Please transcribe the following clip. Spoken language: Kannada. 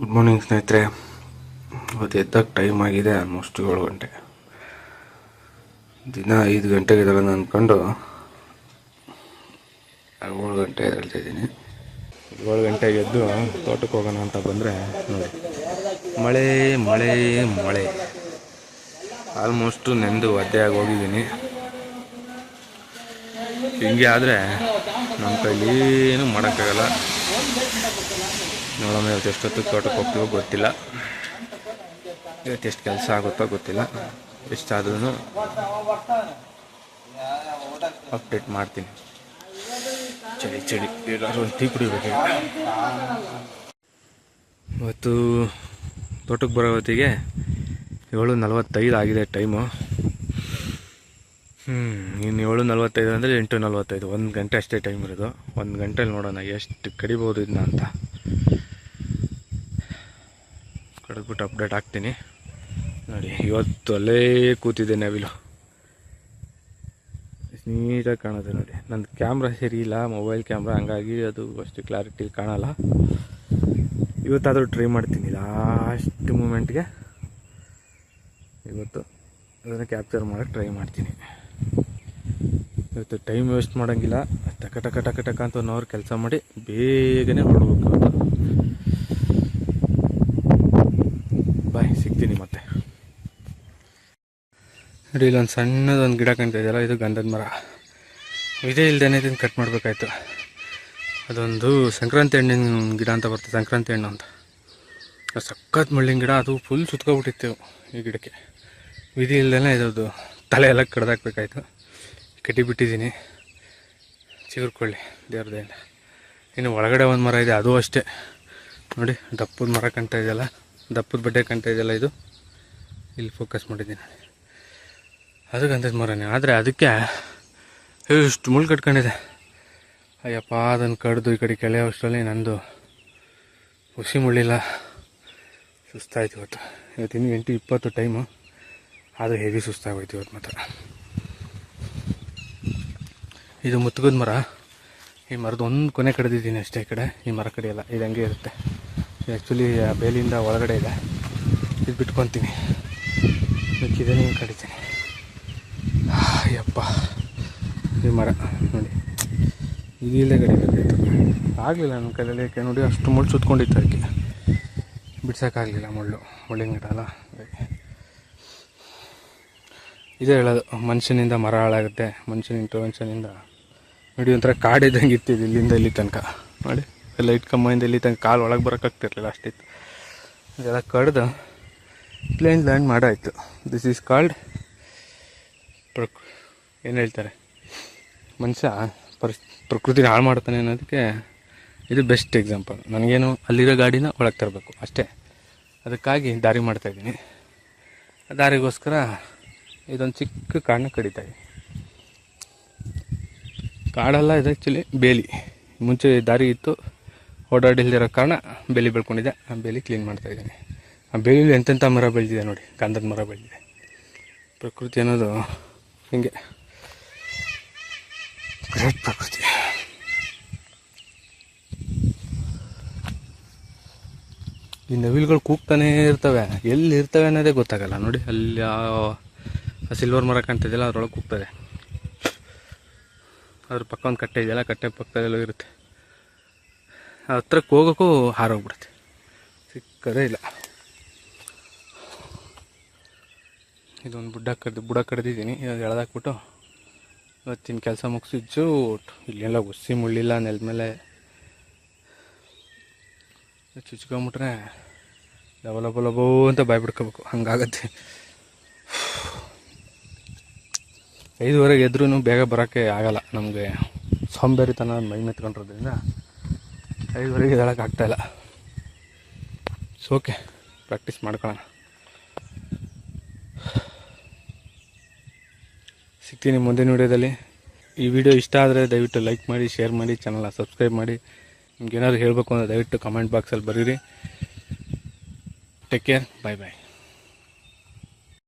ಗುಡ್ ಮಾರ್ನಿಂಗ್ ಸ್ನೇಹಿತರೆ. ಇವತ್ತು ಎದ್ದಾಗ ಟೈಮ್ ಆಗಿದೆ ಆಲ್ಮೋಸ್ಟ್ ಏಳು ಗಂಟೆ. ದಿನ ಐದು ಗಂಟೆಗೆ ಎದ್ದೇಳೋಣ ಅಂದ್ಕೊಂಡು ಏಳು ಗಂಟೆ ಇದ್ದೀನಿ. ಏಳು ಗಂಟೆಗೆ ಎದ್ದು ತೋಟಕ್ಕೆ ಹೋಗೋಣ ಅಂತ ಬಂದರೆ, ನೋಡಿ. ಮಳೆ ಮಳೆ ಮಳೆ. ಆಲ್ಮೋಸ್ಟು ನೆಂದು ಒದ್ದೆ ಆಗಿ ಹೋಗಿದ್ದೀನಿ. ಹಿಂಗೆ ಆದರೆ ನಮ್ಮ ಕೈಲಿ ಏನೂ ಮಾಡೋಕ್ಕಾಗಲ್ಲ. ನೋಡೋಣ, ಇವತ್ತು ಎಷ್ಟೊತ್ತು ತೋಟಕ್ಕೆ ಹೋಗ್ತೀವೋ ಗೊತ್ತಿಲ್ಲ. ಇವತ್ತು ಎಷ್ಟು ಕೆಲಸ ಆಗುತ್ತೋ ಗೊತ್ತಿಲ್ಲ. ಎಷ್ಟಾದ್ರೂ ಅಪ್ಡೇಟ್ ಮಾಡ್ತೀನಿ. ಚಳಿ ಚಳಿ. ಎಲ್ಲರೂ ಒಂದು ಟೀ ಕುಡಿಬೇಕು. ಇವತ್ತು ತೋಟಕ್ಕೆ ಬರೋ ಹೊತ್ತಿಗೆ ಏಳು ನಲವತ್ತೈದು ಆಗಿದೆ ಟೈಮು ಹ್ಞೂ ಇನ್ನು ಏಳು ನಲ್ವತ್ತೈದು ಅಂದರೆ ಎಂಟು ನಲ್ವತ್ತೈದು. ಒಂದು ಗಂಟೆ ಅಷ್ಟೇ ಟೈಮ್ ಇರೋದು. ಒಂದು ಗಂಟೆಲಿ ನೋಡೋಣ, ಎಷ್ಟು ಕಡಿಬೋದು ಇದನ್ನ ಅಂತ. ಕಡಿದ್ಬಿಟ್ಟು ಅಪ್ಡೇಟ್ ಹಾಕ್ತೀನಿ. ನೋಡಿ, ಇವತ್ತು ಅಲ್ಲೇ ಕೂತಿದ್ದೆ ನವಿಲು. ನೀಟಾಗಿ ಕಾಣುತ್ತೆ ನೋಡಿ. ನನ್ನ ಕ್ಯಾಮ್ರಾ ಸರಿ ಇಲ್ಲ, ಮೊಬೈಲ್ ಕ್ಯಾಮ್ರಾ, ಹಂಗಾಗಿ ಅದು ಅಷ್ಟು ಕ್ಲಾರಿಟಿ ಕಾಣಲ್ಲ. ಇವತ್ತಾದರೂ ಟ್ರೈ ಮಾಡ್ತೀನಿ ಲಾಸ್ಟ್ ಮೂಮೆಂಟ್ಗೆ ಇವತ್ತು ಅದನ್ನು ಕ್ಯಾಪ್ಚರ್ ಮಾಡೋಕ್ಕೆ ಟ್ರೈ ಮಾಡ್ತೀನಿ. ಇವತ್ತು ಟೈಮ್ ವೇಸ್ಟ್ ಮಾಡೋಂಗಿಲ್ಲ. ಟಕ ಟಕ ಟಕ ಟಕ ಅಂತ ಒನ್ ಅವರ್ ಕೆಲಸ ಮಾಡಿ ಬೇಗನೆ ಹೊರಡ್ಬೇಕು ಇವತ್ತು ಬಾಯ್ ಸಿಗ್ತೀನಿ ಮತ್ತೆ ನೋಡಿ, ಇಲ್ಲೊಂದು ಸಣ್ಣದೊಂದು ಗಿಡ ಕಾಣ್ತಾ ಇದೆಯಲ್ಲ ಇದು ಗಂಧದ ಮರ. ಇದೇ ಇಲ್ದೇನೆ ಇದನ್ನು ಕಟ್ ಮಾಡಬೇಕಾಯ್ತು. ಅದೊಂದು ಸಂಕ್ರಾಂತಿ ಹಣ್ಣಿನ ಗಿಡ ಅಂತ ಬರ್ತದೆ, ಸಂಕ್ರಾಂತಿ ಹಣ್ಣು ಅಂತ. ಸಖತ್ ಮುಳ್ಳಿನ ಗಿಡ, ಅದು ಫುಲ್ ಸುತ್ಕೊಬಿಟ್ಟಿತ್ತು ಈ ಗಿಡಕ್ಕೆ. ವಿಧಿ ಇಲ್ಲದೇ ಇದ್ರದ್ದು ತಲೆ ಎಲ್ಲ ಕಡ್ದಾಕ್ಬೇಕಾಯ್ತು. ಕಟ್ಟಿ ಬಿಟ್ಟಿದ್ದೀನಿ. ಚಿಗುರ್ಕೊಳ್ಳಿ ದೇವ್ರದಿಂದ ಇನ್ನು ಒಳಗಡೆ ಒಂದು ಮರ ಇದೆ, ಅದು ಅಷ್ಟೇ. ನೋಡಿ, ದಪ್ಪದ ಮರ ಕಾಣ್ತಾ ಇದೆಯಲ್ಲ, ದಪ್ಪದ ಬಡ್ಡೆ ಕಾಣ್ತಾ ಇದೆಯಲ್ಲ ಇದು. ಇಲ್ಲಿ ಫೋಕಸ್ ಮಾಡಿದ್ದೀನಿ. ಅದು ಗಂಧದ ಮರನೇ, ಆದರೆ ಅದಕ್ಕೆ ಎಷ್ಟು ಮುಳ್ಳು ಕಟ್ಕೊಂಡಿದೆ. ಅಯ್ಯಪ್ಪ ಅದನ್ನು ಕಡ್ದು ಈ ಕಡೆ ಕೆಳೆಯೋ ಅಷ್ಟರಲ್ಲಿ ನಂದು ಹುಸಿ ಮುಳ್ಳಿಲ್ಲ. ಸುಸ್ತಾಯ್ತು ಇವತ್ತು. ಇವತ್ತು ಇನ್ನು ಎಂಟು ಇಪ್ಪತ್ತು ಟೈಮು ಆದರೆ ಹೆವಿ ಸುಸ್ತಾಗೋಯ್ತು ಇವತ್ತು ಮಾತ್ರ. ಇದು ಮುತ್ತುಗದ ಮರ. ಈ ಮರದ ಒಂದು ಕೊನೆ ಕಡ್ದಿದ್ದೀನಿ ಅಷ್ಟೇ ಈ ಕಡೆ. ಈ ಮರ ಕಡೆಯಲ್ಲ ಇದು ಹಂಗೆ ಇರುತ್ತೆ. ಆ್ಯಕ್ಚುಲಿ ಬೇಲಿಯಿಂದ ಒಳಗಡೆ ಇದೆ. ಇದು ಬಿಟ್ಕೊತೀನಿ. ಮಿಕ್ಕಿದೆ ಕಡಿತೀನಿ. ಅಯ್ಯಪ್ಪ ಈ ಮರ, ನೋಡಿ. ಇದು ಇಲ್ಲೇ ಕಡಿಬೇಕಾಯ್ತು ಆಗಲಿಲ್ಲ ನನ್ನ ಕೈಯಲ್ಲಿ ಯಾಕೆ ನೋಡಿ ಅಷ್ಟು ಮುಳ್ಳು ಸುತ್ಕೊಂಡಿತ್ತು ಅದಕ್ಕೆ. ಬಿಡ್ಸೋಕ್ಕಾಗಲಿಲ್ಲ ಮುಳ್ಳು. ಮುಳ್ಳಿನ ಗಿಡ ಅಲ್ಲ? ಹಾಗಾಗಿ ಇದೇ ಹೇಳೋದು, ಮನುಷ್ಯನಿಂದ ಮರ ಹಾಳಾಗುತ್ತೆ, ಮನುಷ್ಯನ ಇಂಟರ್ವೆನ್ಷನಿಂದ ನೋಡಿ, ಒಂಥರ ಕಾಡಿದ್ದಂಗೆ ಇದು ಇಲ್ಲಿಂದ ಇಲ್ಲಿ ತನಕ. ನೋಡಿ, ಎಲ್ಲ ಇಟ್ಕೊಂಬಂದು ಇಲ್ಲಿ ತನಕ ಕಾಲು ಒಳಗೆ ಬರೋಕ್ಕಾಗ್ತಿರ್ಲಿಲ್ಲ ಅಷ್ಟಿತ್ತು. ಇದೆಲ್ಲ ಕಡ್ದು ಪ್ಲೇನ್ ಲ್ಯಾಂಡ್ ಮಾಡಾಯಿತು. ದಿಸ್ ಈಸ್ ಕಾಲ್ಡ್ ಪ್ರಕ್, ಏನು ಹೇಳ್ತಾರೆ? ಮನುಷ್ಯ ಪರಿಸ್ ಪ್ರಕೃತಿನ ಹಾಳು ಮಾಡ್ತಾನೆ ಅನ್ನೋದಕ್ಕೆ ಇದು ಬೆಸ್ಟ್ ಎಕ್ಸಾಂಪಲ್ ನನಗೇನು ಅಲ್ಲಿರೋ ಗಾಡಿನ ಒಳಗೆ ತರಬೇಕು, ಅಷ್ಟೇ. ಅದಕ್ಕಾಗಿ ದಾರಿ ಮಾಡ್ತಾಯಿದ್ದೀನಿ ಆ ದಾರಿಗೋಸ್ಕರ ಇದೊಂದು ಚಿಕ್ಕ ಕಾಡನ್ನ ಕಡಿತಾ ಇದ್ದೀನಿ. ಕಾಡಲ್ಲ, ಇದು ಆ್ಯಕ್ಚುಲಿ ಬೇಲಿ. ಮುಂಚೆ ದಾರಿ ಇತ್ತು, ಓಡಾಡಿಲ್ದಿರೋ ಕಾರಣ ಬೇಲಿ ಬೆಳ್ಕೊಂಡಿದ್ದೆ ಆ ಬೇಲಿ ಕ್ಲೀನ್ ಮಾಡ್ತಾಯಿದ್ದೀನಿ ಆ ಬೇಲಿಲಿ ಎಂತೆಂಥ ಮರ ಬೆಳೆದಿದೆ ನೋಡಿ ಗಂಧದ ಮರ ಬೆಳೆದಿದೆ. ಪ್ರಕೃತಿ ಅನ್ನೋದು ಹಿಂಗೆ. ಗ್ರೇಟ್ ಪ್ರಕೃತಿ ಈ ನವಿಲುಗಳು ಕೂಗ್ತಾನೇ ಇರ್ತವೆ. ಎಲ್ಲಿ ಇರ್ತವೆ ಅನ್ನೋದೇ ಗೊತ್ತಾಗಲ್ಲ. ನೋಡಿ ಅಲ್ಲಿ ಆ ಸಿಲ್ವರ್ ಮರ ಕಾಣ್ತಿದೆಯಲ್ಲ ಅದ್ರೊಳಗೆ ಕೂಗ್ತದೆ. ಅದ್ರ ಪಕ್ಕ ಒಂದು ಕಟ್ಟೆ ಇದೆಯಲ್ಲ ಕಟ್ಟೆ ಪಕ್ಕದಲ್ಲೂ ಇರುತ್ತೆ. ಹತ್ರಕ್ಕೆ ಹೋಗೋಕ್ಕೂ ಹಾರೋಗ್ಬಿಡುತ್ತೆ. ಸಿಕ್ಕದೇ ಇಲ್ಲ. ಇದೊಂದು ಬುಡ್ಡ ಕಡ್ದು, ಬುಡ ಕಡ್ದಿದ್ದೀನಿ. ಇದೊಂದು ಎಳ್ದಾಕ್ಬಿಟ್ಟು ಇವತ್ತಿನ ಕೆಲಸ ಮುಗಿಸಿದ್ದು ಇಲ್ಲೆಲ್ಲ ಉಸಿ ಮುಳ್ಳಿಲ್ಲ, ನೆಲದ ಮೇಲೆ ಚುಚ್ಕೊಂಬಿಟ್ರೆ ಲಬಲಬಲಬೋ ಲಬ ಲಬೋ ಅಂತ ಬಾಯ್ ಬಿಡ್ಕೋಬೇಕು ಹಂಗಾಗತ್ತೆ. ಐದುವರೆಗೆ ಎದ್ರೂ ಬೇಗ ಬರೋಕ್ಕೆ ಆಗಲ್ಲ ನಮಗೆ. ಸೋಂಬೇರಿತನ ಮೈ ಮೆತ್ಕೊಂಡಿರೋದ್ರಿಂದ ಐದುವರೆಗೆ ಆಗ್ತಾಯಿಲ್ಲ ಸೊ ಓಕೆ ಪ್ರಾಕ್ಟೀಸ್ ಮಾಡ್ಕೊಳ್ಳೋಣ. ಸಿಗ್ತೀನಿ ಮುಂದಿನ ವಿಡಿಯೋದಲ್ಲಿ. ಈ ವಿಡಿಯೋ ಇಷ್ಟ ಆದರೆ ದಯವಿಟ್ಟು ಲೈಕ್ ಮಾಡಿ ಶೇರ್ ಮಾಡಿ ಚಾನಲ್ನ ಸಬ್ಸ್ಕ್ರೈಬ್ ಮಾಡಿ. ನಿಮ್ಗೆ ಏನಾದ್ರು ಹೇಳಬೇಕು ಅಂದರೆ ದಯವಿಟ್ಟು ಕಮೆಂಟ್ ಬಾಕ್ಸಲ್ಲಿ ಬರೀರಿ. ಟೇಕ್ ಕೇರ್ ಬಾಯ್ ಬಾಯ್